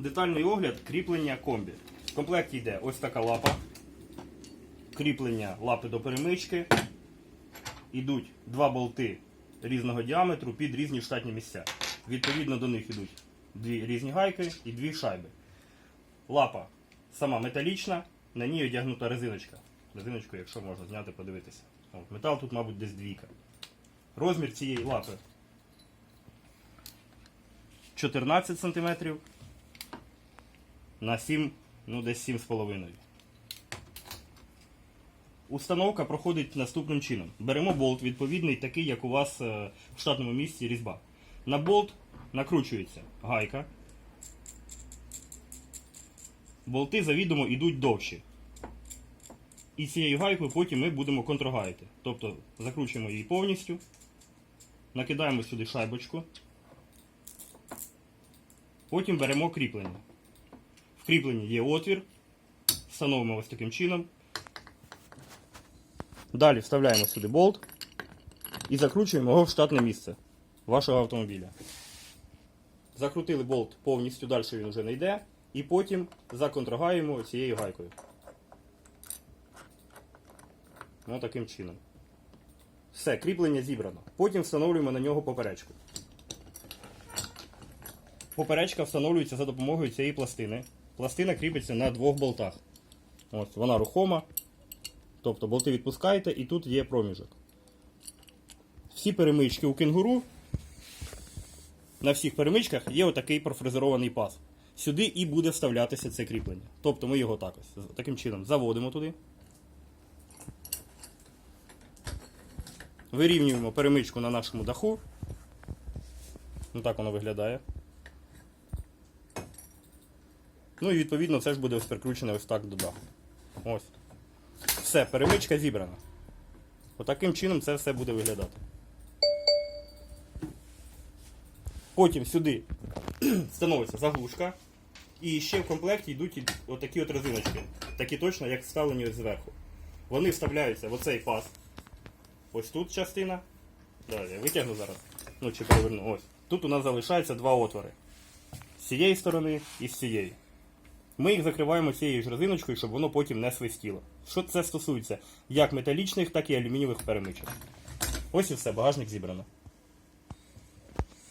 детальний огляд кріплення комбі. В комплекті йде ось така лапа, кріплення лапи до перемички. Ідуть два болти різного діаметру під різні штатні місця. Відповідно до них йдуть дві різні гайки і дві шайби. Лапа сама металічна, на ній одягнута резиночка. Резиночку, якщо можна зняти, подивитися. От, метал тут, мабуть, десь двійка. Розмір цієї лапи 14 см на 7, ну десь 7,5. Установка проходить наступним чином. Беремо болт відповідний, такий, як у вас е, в штатному місці різьба. На болт накручується гайка. Болти завідомо йдуть довші. І цією гайкою потім ми будемо контрагаяти. Тобто закручуємо її повністю, накидаємо сюди шайбочку. Потім беремо кріплення. В кріпленні є отвір. Встановимо ось таким чином. Далі вставляємо сюди болт і закручуємо його в штатне місце вашого автомобіля. Закрутили болт повністю, далі він вже не йде. І потім законтрагаємо цією гайкою. Ось таким чином. Все, кріплення зібрано. Потім встановлюємо на нього поперечку. Поперечка встановлюється за допомогою цієї пластини. Пластина кріпиться на двох болтах. Ось, вона рухома. Тобто болти відпускаєте і тут є проміжок. Всі перемички у кенгуру. На всіх перемичках є отакий профрезерований паз. Сюди і буде вставлятися це кріплення. Тобто ми його так ось, таким чином заводимо туди. Вирівнюємо перемичку на нашому даху. Ну так воно виглядає. Ну і відповідно це ж буде ось прикручене ось так до даху. Ось. Все, перемичка зібрана. Отаким чином це все буде виглядати. Потім сюди встановиться заглушка. І ще в комплекті йдуть отакі от резиночки. Такі точно, як вставлені ось зверху. Вони вставляються в оцей паз. Ось тут частина. Далі я витягну зараз. Ну чи переверну. Ось. Тут у нас залишається два отвори. З цієї сторони і з цієї. Ми їх закриваємо цією ж резиночкою, щоб воно потім не свистіло. Що це стосується як металічних, так і алюмінієвих перемичок. Ось і все, багажник зібрано.